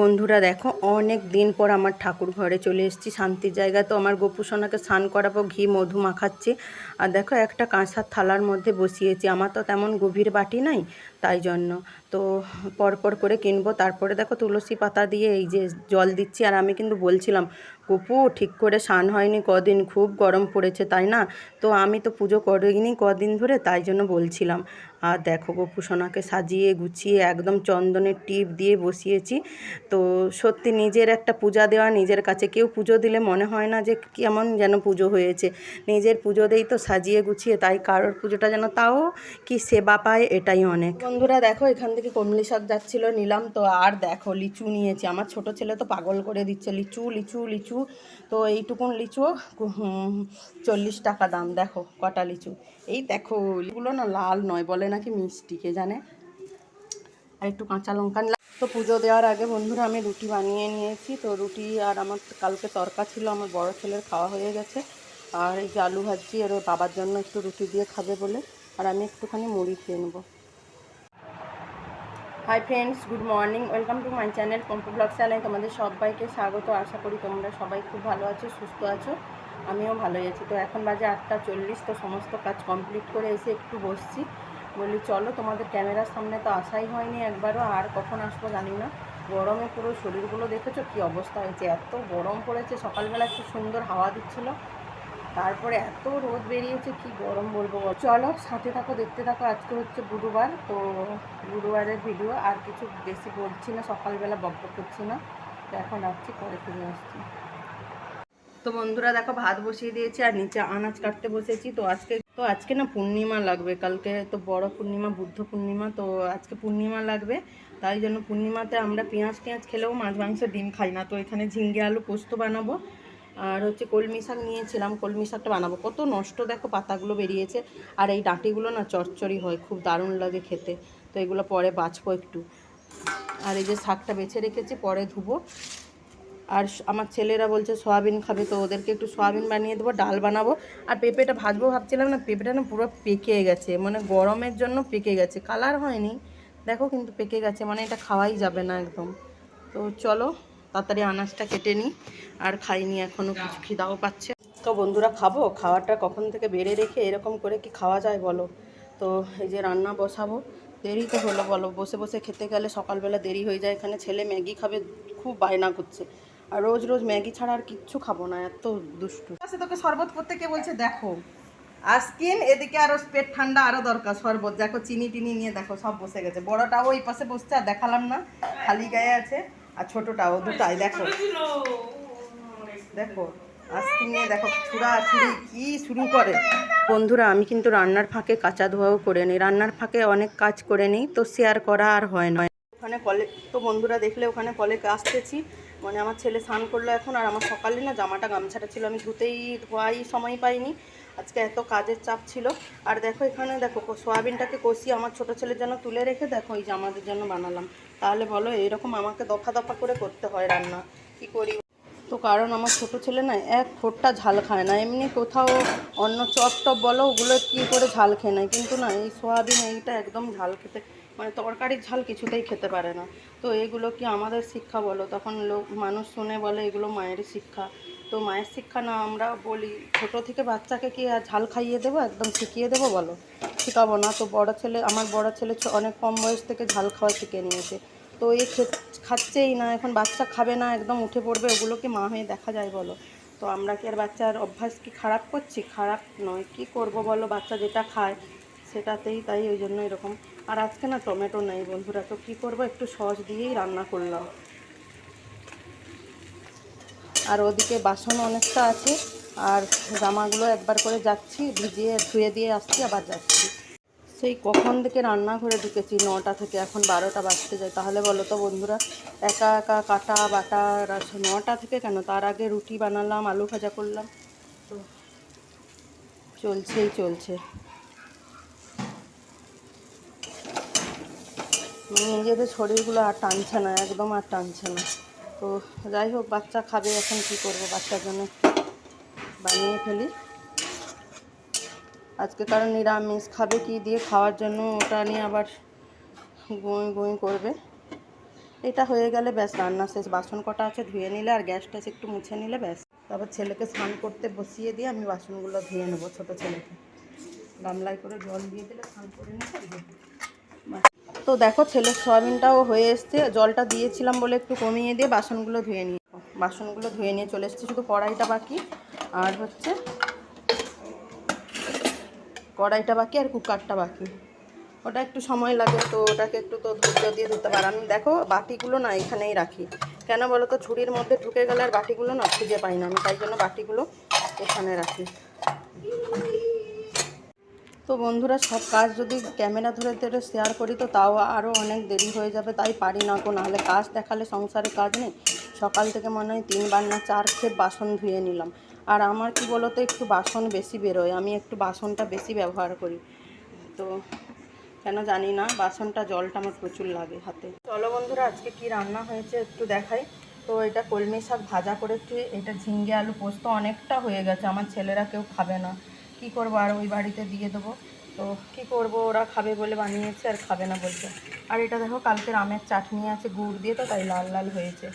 বন্ধুরা দেখো, অনেক দিন পর আমার ঠাকুর ঘরে চলে এসেছি, শান্তির জায়গা তো আমার গোপুসোনাকে স্নান করাবো, ঘি, মধু মাখাচ্ছি। আর দেখো, একটা কাঁসার থালার মধ্যে বসিয়েছি। আমার তো তেমন গভীর বাটি নাই, তাই জন্য। তো পরপর করে কিনবো। তারপরে দেখো, তুলসী পাতা দিয়ে এই যে জল দিচ্ছি। আর আমি কিন্তু বলছিলাম গপু ঠিক করে স্নান হয়নি কদিন, খুব গরম পড়েছে, তাই না? তো আমি তো পুজো করিনি কদিন ধরে, তাই জন্য বলছিলাম। আর দেখো গপু সোনাকে সাজিয়ে গুছিয়ে একদম চন্দনের টিপ দিয়ে বসিয়েছি। তো সত্যি নিজের একটা পূজা দেওয়া নিজের কাছে। কেউ পুজো দিলে মনে হয় না যে কেমন যেন পুজো হয়েছে। নিজের পুজো দেই তো সাজিয়ে গুছিয়ে, তাই কারোর পুজোটা যেন তাও কি সেবা পায়, এটাই অনেক। বন্ধুরা দেখো, এখান থেকে কমলি শাক যাচ্ছিল, নিলাম। তো আর দেখো, লিচু নিয়েছি। আমার ছোট ছেলে তো পাগল করে দিচ্ছে। লিচু লিচু লিচু। তো এইটুকুন লিচু চল্লিশ টাকা দাম, দেখো কটা লিচু। এই দেখো এগুলো না লাল নয়, বলে নাকি মিষ্টি, কে জানে? আর একটু কাঁচা লঙ্কা তো পুজো দেওয়ার আগে বন্ধুরা, আমি রুটি বানিয়ে নিয়েছি। তো রুটি আর আমার কালকে তরকা ছিল, আমার বড় ছেলের খাওয়া হয়ে গেছে। আর এই যে আলু ভাজি, আর ওর বাবার জন্য একটু রুটি দিয়ে খাবে বলে। আর আমি একটুখানি মুড়ি খেয়ে নেব। Hi friends good morning welcome to my channel Pompu blog channel তোমাদের সবাইকে স্বাগত। আশা করি তোমরা সবাই খুব ভালো আছো, সুস্থ আছো। আমিও ভালোই আছি। তো এখন বাজে আটটা চল্লিশ, তো সমস্ত কাজ কমপ্লিট করে এসে একটু বসছি। বলি, চলো, তোমাদের ক্যামেরার সামনে তো আসাই হয়নি একবারও, আর কখন আসব জানি না। গরমে পুরো শরীরগুলো দেখেছ কী অবস্থা হয়েছে? এত গরম পড়েছে, সকালবেলা একটু সুন্দর হাওয়া দিচ্ছিল। তারপরে এত রোদ বেরিয়েছে, কি গরম বলব চলো, সাথে থাকো, দেখতে থাকো, আজকে হচ্ছে বুধবার, তো বুধবারের ভিডিও আর কিছু বেশি বলছি না, সকালবেলা বক বক করছি না, তো এখন আসছি পরে ফিরে আসছি। তো বন্ধুরা, দেখো, ভাত বসিয়ে দিয়েছি, আর নিচে আনাজ কাটতে বসেছি, তো আজকে তো আজকে না পূর্ণিমা লাগবে, কালকে তো বড় পূর্ণিমা, বুদ্ধ পূর্ণিমা, তো আজকে পূর্ণিমা লাগবে, তাই জন্য পূর্ণিমাতে আমরা পেঁয়াজ টেঁয়াজ খেলেও মাছ, মাংস, ডিম খাই না, তো এখানে ঝিঙ্গে আলু পোস্ত বানাবো আর হচ্ছে কলমি শাক নিয়েছিলাম, কলমি শাকটা বানাবো। কত নষ্ট দেখো পাতাগুলো বেরিয়েছে। আর এই ডাঁটিগুলো না চচ্চড়ি হয়, খুব দারুণ লাগে খেতে। তো এগুলো পরে বাছবো একটু। আর এই যে শাকটা বেছে রেখেছি, পরে ধুবো। আর আমার ছেলেরা বলছে, সয়াবিন খাবে। তো ওদেরকে একটু সয়াবিন বানিয়ে দেবো, ডাল বানাবো। আর পেঁপেটা ভাজবো ভাবছিলাম না, পেঁপেটা না পুরো পেকে গেছে। মানে গরমের জন্য পেকে গেছে। কালার হয়নি। দেখো কিন্তু পেকে গেছে মানে এটা খাওয়াই যাবে না একদম। তো চলো তাড়াতাড়ি আনাজটা কেটে নিই। আর খাইনি এখনও কিছু খিদাও পাচ্ছে। তো বন্ধুরা খাব? খাওয়াটা কখন থেকে বেড়ে রেখে এরকম করে কি খাওয়া যায় বলো? তো এই যে রান্না বসাবো দেরি তো হলো বলো? বসে বসে খেতে গেলে সকালবেলা দেরি হয়ে যায়। এখানে ছেলে ম্যাগি খাবে খুব বায়না করছে। আর রোজ রোজ ম্যাগি ছাড়া আর কিচ্ছু খাব না এত দুষ্টু। আচ্ছা তোকে শরবত করতে কে বলছে? দেখো। আজকিন এদিকে আরও পেট ঠান্ডা আরও দরকার শরবত। দেখো চিনি টিনি নিয়ে দেখো সব বসে গেছে। বড়টাও ওই পাশে বসছে আর দেখালাম না। খালি গায়ে আছে। আর ছোটটাও দুটাই, দেখো। দেখো আজকে নিয়ে দেখো ছুড়া ছুড়ি কি শুরু করে। বন্ধুরা, আমি কিন্তু রান্নার ফাঁকে কাঁচা ধোয়াও করে নিই। রান্নার ফাঁকে অনেক কাজ করে নিই, তো শেয়ার করা আর হয় না। ওখানে কলে তো বন্ধুরা দেখলে ওখানে কলে আসতেছি। মানে আমার ছেলে স্নান করল এখন, আর আমার সকালে না জামাটা গামছাটা ছিল, আমি ধুতেই ধোয়াই সময় পাইনি। আজকে এত কাজের চাপ ছিল। আর দেখো এখানে দেখো সোয়াবিনটাকে কষিয়ে আমার ছোট ছেলের জন্য তুলে রেখে দেখো এই যে আমাদের জন্য বানালাম। তাহলে বলো এরকম আমাকে দফা দফা করে করতে হয় রান্না। কি করি? তো কারণ আমার ছোট ছেলে না, এক ফোঁটটা ঝাল খায় না। এমনি কোথাও অন্য চপ টপ বলো, ওগুলো কী করে ঝাল খেয়ে নেয়। কিন্তু না, এই সোয়াবিন এইটা একদম ঝাল খেতে মানে তরকারির ঝাল কিছুতেই খেতে পারে না। তো এগুলো কি আমাদের শিক্ষা বলো? তখন লোক, মানুষ শুনে বলে, এগুলো মায়ের শিক্ষা। তো মায়ের শিক্ষা না, আমরা বলি, ছোট থেকে বাচ্চাকে কি আর ঝাল খাইয়ে দেবো? একদম শিখিয়ে দেবো বলো? শেখাবো না। তো বড় ছেলে, আমার বড় ছেলে অনেক কম বয়স থেকে ঝাল খাওয়া শিখে নিয়েছে। তো খে- খাচ্ছেই না, এখন বাচ্চা খাবে না, একদম উঠে পড়বে, ওগুলো কি মা হয়ে দেখা যায় বলো? তো আমরা কি আর বাচ্চার অভ্যাস কি খারাপ করছি? খারাপ নয়, কি করব বলো? বাচ্চা যেটা খায়, সেটাতেই তাই, ওই জন্য এরকম। আর আজকে না টমেটো নেই বন্ধুরা, তো কী করব? একটু সস দিয়েই রান্না করলাম। আর ওদিকে বাসন অনেকটা আছে। আর জামাগুলো একবার করে যাচ্ছি, ভিজিয়ে ধুয়ে দিয়ে আসছি, আবার যাচ্ছি। সেই কখন থেকে রান্নাঘরে ঢুকেছি? নটা থেকে, এখন বারোটা বাজতে যায়। তাহলে বলো তো বন্ধুরা, একা একা কাটা বাটা নটা থেকে কেন? তার আগে রুটি বানালাম, আলু ভাজা করলাম। তো চলছেই, চলছে। নিজেদের শরীরগুলো আর টানছে না, একদম আর টানছে না। তো যাই হোক, বাচ্চা খাবে, এখন কি করব? বাচ্চার জন্য বানিয়ে ফেলি। আজকে কারণ নিরামিষ, খাবে কি দিয়ে? খাওয়ার জন্য ওটা নিয়ে আবার গুঁই গুঁই করবে। এটা হয়ে গেলে ব্যাস, রান্না শেষ। বাসন কটা আছে ধুয়ে নিলে আর গ্যাসটা একটু মুছে নিলে ব্যাস। তারপর ছেলেকে স্নান করতে বসিয়ে দিয়ে আমি বাসনগুলো ধুয়ে নেব ছোটো ছেলেকে। গামলায় করে জল দিয়ে দিলে স্নান করে নিতে তো দেখো ছেলের সয়াবিনটাও হয়ে এসছে। জলটা দিয়েছিলাম বলে একটু কমিয়ে দিয়ে বাসনগুলো ধুয়ে নিয়ে বাসনগুলো ধুয়ে নিয়ে চলে এসছে, শুধু কড়াইটা বাকি। আর হচ্ছে কড়াইটা বাকি আর কুকারটা বাকি। ওটা একটু সময় লাগে, তো ওটাকে একটু তো ধৈর্য দিয়ে ধুতে পারে আমি দেখো, বাটিগুলো না এখানেই রাখি। কেন বলো তো, ছুরির মধ্যে ঢুকে গেলে আর বাটিগুলো না খুঁজে পাই না। আমি তাই জন্য বাটিগুলো এখানে রাখি। তো বন্ধুরা, সব কাজ যদি ক্যামেরা ধরে ধরে শেয়ার করি তো তাও আরও অনেক দেরি হয়ে যাবে, তাই পারি না কো নাহলে কাজ দেখালে সংসারে কাজ নেই। সকাল থেকে মনে হয় তিনবার না চার খেপ বাসন ধুয়ে নিলাম। আর আমার কি বলতো, একটু বাসন বেশি বেরোয়, আমি একটু বাসনটা বেশি ব্যবহার করি। তো কেন জানি না, বাসনটা, জলটা আমার প্রচুর লাগে হাতে। চলো বন্ধুরা, আজকে কি রান্না হয়েছে একটু দেখাই। তো এটা কলমি শাক ভাজা করেছি, এটা ঝিঙ্গে আলু পোস্ত অনেকটা হয়ে গেছে, আমার ছেলেরা কেউ খাবে না। কি করব আর ওই বাড়িতে দিয়ে দেবো। তো কি করব, ওরা খাবে বলে বানিয়েছে আর খাবে না বলছে। আর এটা দেখো কালকের আমের চাটনি আছে গুড় দিয়ে, তো তাই লাল লাল হয়েছে।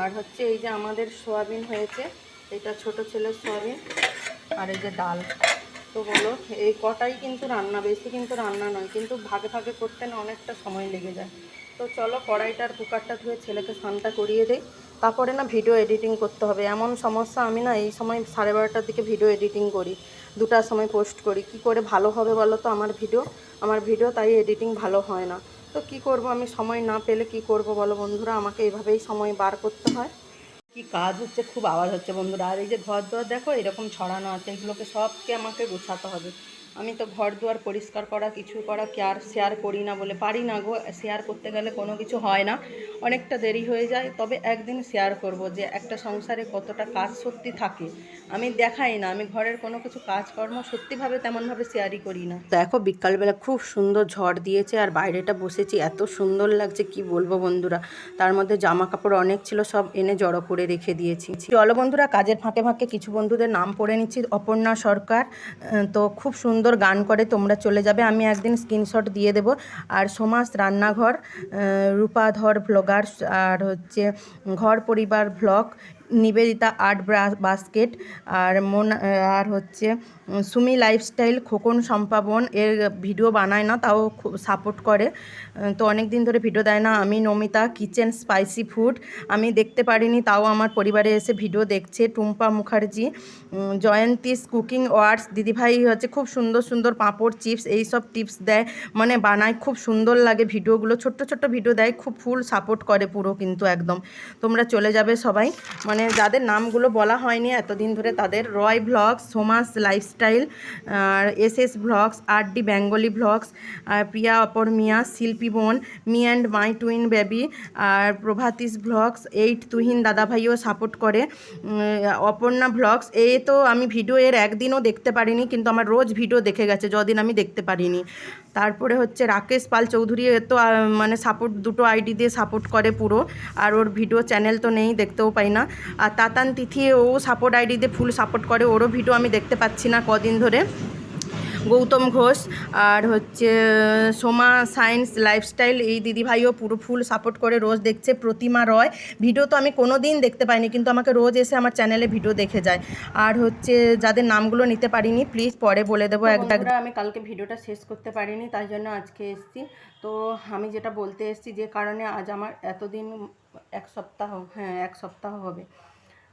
আর হচ্ছে এই যে আমাদের সোয়াবিন হয়েছে, এটা ছোট ছেলের সোয়াবিন আর এই যে ডাল। তো বলো, এই কটাই কিন্তু রান্না, বেশি কিন্তু রান্না নয়, কিন্তু ভাগে ভাগে করতে না অনেকটা সময় লেগে যায়। তো চলো কড়াইটার কুকারটা ধুয়ে ছেলেকে স্নানটা করিয়ে দেই। তারপরে না ভিডিও এডিটিং করতে হবে। এমন সমস্যা আমি না এই সময় সাড়ে বারোটার দিকে ভিডিও এডিটিং করি। দুটার সময় পোস্ট করি। কি করে ভালো হবে বলো তো আমার ভিডিও আমার ভিডিও তাই এডিটিং ভালো হয় না। তো কি করব আমি সময় না পেলে কি করব বলো বন্ধুরা? আমাকে এইভাবেই সময় বার করতে হয়। কি কাজ হচ্ছে? খুব আওয়াজ হচ্ছে বন্ধুরা। আর এই যে ঘর দুয়ার দেখো, এরকম ছড়ানো আছে। এগুলোকে সবকে আমাকে গোছাতে হবে। আমি তো ঘর দুয়ার পরিষ্কার করা, কিছু করা কি আর শেয়ার করি না বলে পারি না গো। শেয়ার করতে গেলে কোনো কিছু হয় না। অনেকটা দেরি হয়ে যায়, তবে একদিন শেয়ার করব যে একটা সংসারে কতটা কাজ সত্যি থাকে। আমি দেখাই না, আমি ঘরের কোনো কিছু কাজকর্ম সত্যিভাবে তেমনভাবে শেয়ারই করি না। দেখো, বিকালবেলা খুব সুন্দর ঝড় দিয়েছে আর বাইরেটা বসেছি, এত সুন্দর লাগছে, কি বলব বন্ধুরা? তার মধ্যে জামা কাপড় অনেক ছিল, সব এনে জড়ো করে রেখে দিয়েছি। চলো বন্ধুরা, কাজের ফাঁকে ফাঁকে কিছু বন্ধুদের নাম পড়ে নিচ্ছি, অপর্ণা সরকার তো খুব সুন্দর গান করে তোমরা চলে যাবে। আমি একদিন স্ক্রিনশট দিয়ে দেব। আর সমাজ রান্নাঘর রূপাধর ভ্লগার আর হচ্ছে ঘর পরিবার ভ্লগ নিবেদিতা আর্ট বাস্কেট আর মন, আর হচ্ছে সুমি লাইফস্টাইল খোকন সম্পাবন এর ভিডিও বানায় না, তাও খুব সাপোর্ট করে। তো অনেক দিন ধরে ভিডিও দেয় না। আমি নমিতা কিচেন স্পাইসি ফুড আমি দেখতে পারিনি, তাও আমার পরিবারে এসে ভিডিও দেখছে টুম্পা মুখার্জি। জয়ন্তিস কুকিং ওয়ার্ডস দিদিভাই হচ্ছে খুব সুন্দর সুন্দর পাঁপড় চিপস এই সব টিপস দেয়। মানে বানায়, খুব সুন্দর লাগে ভিডিওগুলো ছোট্ট ছোট্ট ভিডিও দেয়, খুব ফুল সাপোর্ট করে পুরো কিন্তু একদম। তোমরা চলে যাবে সবাই। মানে যাদের নামগুলো বলা হয়নি, এতদিন ধরে তাদের রয় ভ্লগস সোমাস লাইফস্টাইল আর এস এস ভ্লগস আর ডি বেঙ্গলি ভ্লগস আর প্রিয়া অপরমিয়া শিল্পী বোন, me and my twin baby, R Prabhati's vlogs eight Tuhin দাদাভাইও সাপোর্ট করে। অপর্ণা ভ্লগস এ তো আমি ভিডিও এর একদিনও দেখতে পারিনি, কিন্তু আমার রোজ ভিডিও দেখে গেছে, যদিন আমি দেখতে পারিনি। তারপরে হচ্ছে রাকেশ পাল চৌধুরী তো মানে সাপোর্ট দুটো আইডি দিয়ে সাপোর্ট করে পুরো। আর ওর ভিডিও চ্যানেল তো নেই, দেখতেও পাই না। আর তাতান তিথি ও সাপোর্ট আইডি দিয়ে ফুল সাপোর্ট করে, ওরও ভিডিও আমি দেখতে পাচ্ছি না কদিন ধরে। গৌতম ঘোষ আর হচ্ছে সোমা সায়েন্স লাইফস্টাইল। এই দিদিভাইও পুরো ফুল সাপোর্ট করে রোজ দেখছে প্রতিমা রয়। ভিডিও তো আমি কোনো দিন দেখতে পাইনি কিন্তু আমাকে রোজ এসে আমার চ্যানেলে ভিডিও দেখে যায়। আর হচ্ছে যাদের নামগুলো নিতে পারিনি প্লিজ পরে বলে দেবো একদম আমি কালকে ভিডিওটা শেষ করতে পারিনি তাই জন্য আজকে এসেছি। তো আমি যেটা বলতে এসেছি যে কারণে আজ আমার এতদিন এক সপ্তাহ হ্যাঁ এক সপ্তাহ হবে।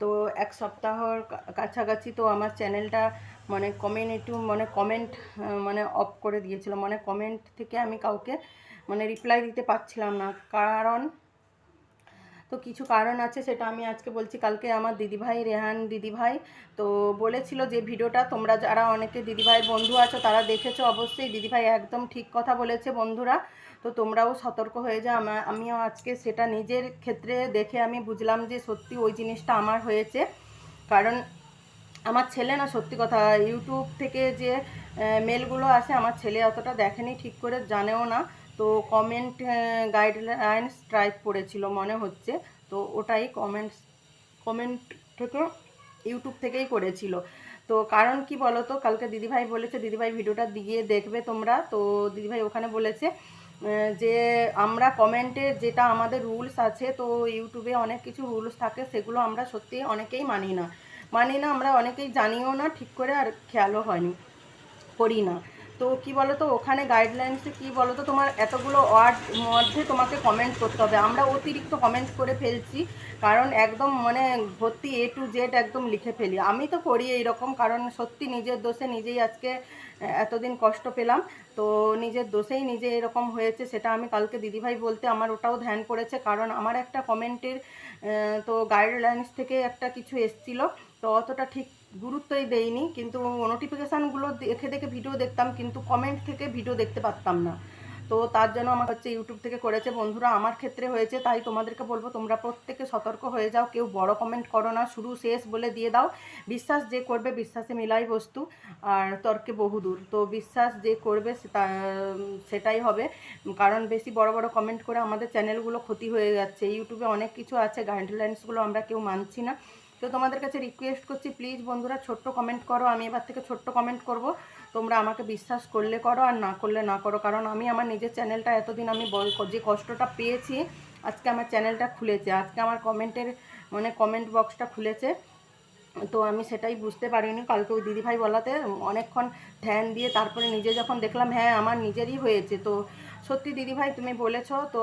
তো এক সপ্তাহর কাছাকাছি তো আমার চ্যানেলটা মানে কমিউনিটি মানে কমেন্ট মানে অফ করে দিয়েছিল। মানে কমেন্ট থেকে আমি কাউকে মানে রিপ্লাই দিতে পারছিলাম না। কারণ, তো কিছু কারণ আছে সেটা আমি আজকে বলছি। কালকে আমার দিদিভাই, রেহান দিদিভাই, তো বলেছিল যে ভিডিওটা তোমরা যারা অনেকে দিদিভাই বন্ধু আছো, তারা দেখেছ অবশ্যই। দিদিভাই একদম ঠিক কথা বলেছে বন্ধুরা। তো তোমরাও সতর্ক হয়ে যাও। আমা- আমিও আজকে সেটা নিজের ক্ষেত্রে দেখে আমি বুঝলাম যে সত্যি ওই জিনিসটা আমার হয়েছে। কারণ আমার ছেলে না, সত্যি কথা ইউটিউব থেকে যে মেলগুলো আসে, আমার ছেলে অতটা দেখেনি, ঠিক করে জানেও না। তো কমেন্ট গাইডলাইন স্ট্রাইক পড়েছিল মনে হচ্ছে। তো ওটাই কমেন্টস কমেন্ট থেকে ইউটিউব থেকেই করেছিল। তো কারণ কি বলো তো কালকে দিদিভাই বলেছে, দিদিভাই ভিডিওটা দিয়ে দেখবে তোমরা। তো দিদিভাই ওখানে বলেছে যে আমরা কমেন্টে যেটা আমাদের রুলস আছে, তো ইউটিউবে অনেক কিছু রুলস থাকে, সেগুলো আমরা সত্যি অনেকেই মানি না। মানি না আমরা অনেকেই জানিও না, ঠিক করে আর খেয়ালও হয়নি, করি না। তো কি বলো তো ওখানে গাইডলাইন্সে কি বলো তো তোমার এতগুলো ওয়ার্ড মধ্যে তোমাকে কমেন্ট করতে হবে। আমরা অতিরিক্ত কমেন্ট করে ফেলছি, কারণ একদম মানে ভর্তি এ টু জেড একদম লিখে ফেলি। আমি তো করি এইরকম, কারণ সত্যি নিজের দোষে নিজেই আজকে এতদিন কষ্ট পেলাম। তো নিজের দোষেই নিজে এরকম হয়েছে, সেটা আমি কালকে দিদিভাই বলতে আমার ওটাও ধ্যান পড়েছে কারণ আমার একটা কমেন্টের তো গাইডলাইন্স থেকে একটা কিছু এসছিল। তো অতটা ঠিক গুরুত্বই দেইনি, কিন্তু নোটিফিকেশানগুলো দেখে দেখে ভিডিও দেখতাম, কিন্তু কমেন্ট থেকে ভিডিও দেখতে পারতাম না। তো তার জন্য আমার হচ্ছে ইউটিউব থেকে করেছে, বন্ধুরা, আমার ক্ষেত্রে হয়েছে, তাই তোমাদেরকে বলব, তোমরা প্রত্যেকে সতর্ক হয়ে যাও, কেউ বড় কমেন্ট করো না, শুরু শেষ বলে দিয়ে দাও। বিশ্বাস যে করবে, বিশ্বাসে মিলাই বস্তু, আর তর্কে বহুদূর তো বিশ্বাস যে করবে, সেটা, সেটাই হবে। কারণ বেশি বড় বড় কমেন্ট করে আমাদের চ্যানেলগুলো ক্ষতি হয়ে যাচ্ছে। ইউটিউবে অনেক কিছু আছে গাইডলাইন্সগুলো আমরা কেউ মানছি না। তো তোমাদের কাছে রিকোয়েস্ট করছি প্লিজ বন্ধুরা ছোট্ট কমেন্ট করো, আমি এবার থেকে ছোট্ট কমেন্ট করব। তোমরা আমাকে বিশ্বাস করলে করো আর না করলে না করো, কারণ আমি আমার নিজের চ্যানেলটা এতদিন আমি যে কষ্টটা পেয়েছি, আজকে আমার চ্যানেলটা খুলেছে। আজকে আমার কমেন্টের মানে কমেন্ট বক্সটা খুলেছে। তো আমি সেটাই বুঝতে পারিনি, কালকে ওই দিদিভাই বলাতে অনেকক্ষণ ধ্যান দিয়ে তারপরে নিজে যখন দেখলাম হ্যাঁ আমার নিজেরই হয়েছে, তো সত্যি দিদিভাই তুমি বলেছ, তো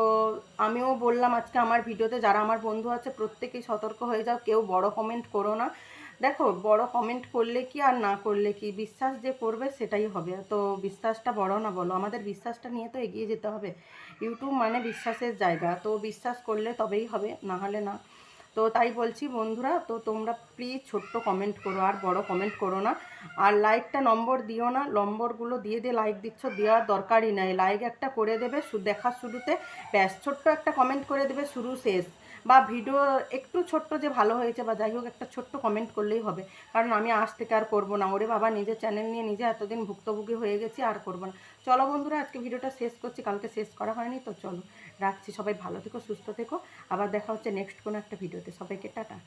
আমিও বললাম আজকে আমার ভিডিওতে, যারা আমার বন্ধু আছে, প্রত্যেকেই সতর্ক হয়ে যাও, কেউ বড় কমেন্ট করো না। দেখো, বড় কমেন্ট করলে কি আর না করলে কি? বিশ্বাস যে করবে, সেটাই হবে। তো বিশ্বাসটা বড় না বলো, আমাদের বিশ্বাসটা নিয়ে তো এগিয়ে যেতে হবে। ইউটিউব মানে বিশ্বাসের জায়গা, তো বিশ্বাস করলে তবেই হবে, না হলে না। তো তাই বলছি বন্ধুরা, তো তোমরা প্লিজ ছোট্ট কমেন্ট করো আর বড় কমেন্ট করো না। আর লাইকটা নম্বর দিও না নম্বরগুলো দিয়ে দিয়ে লাইক দিচ্ছ, দেওয়ার দরকারই নাই। লাইক একটা করে দেবে দেখার শুরুতে। ব্যাস, ছোট্ট একটা কমেন্ট করে দেবে, শুরু শেষ। বা ভিডিও একটু ছোট্ট যে ভালো হয়েছে বা যাই হোক, একটা ছোট্ট কমেন্ট করলেই হবে। কারণ আমি আজ থেকে আর করব না। ওরে বাবা, নিজের চ্যানেল নিয়ে নিজে এতদিন ভুক্তভোগী হয়ে গেছি, আর করব না। চলো বন্ধুরা, আজকে ভিডিওটা শেষ করছি। কালকে শেষ করা হয়নি, তো চলো। রাখছি। সবাই ভালো থেকো, সুস্থ থেকো। আবার দেখা হচ্ছে নেক্সট কোনো একটা ভিডিওতে সবাইকে টাটা।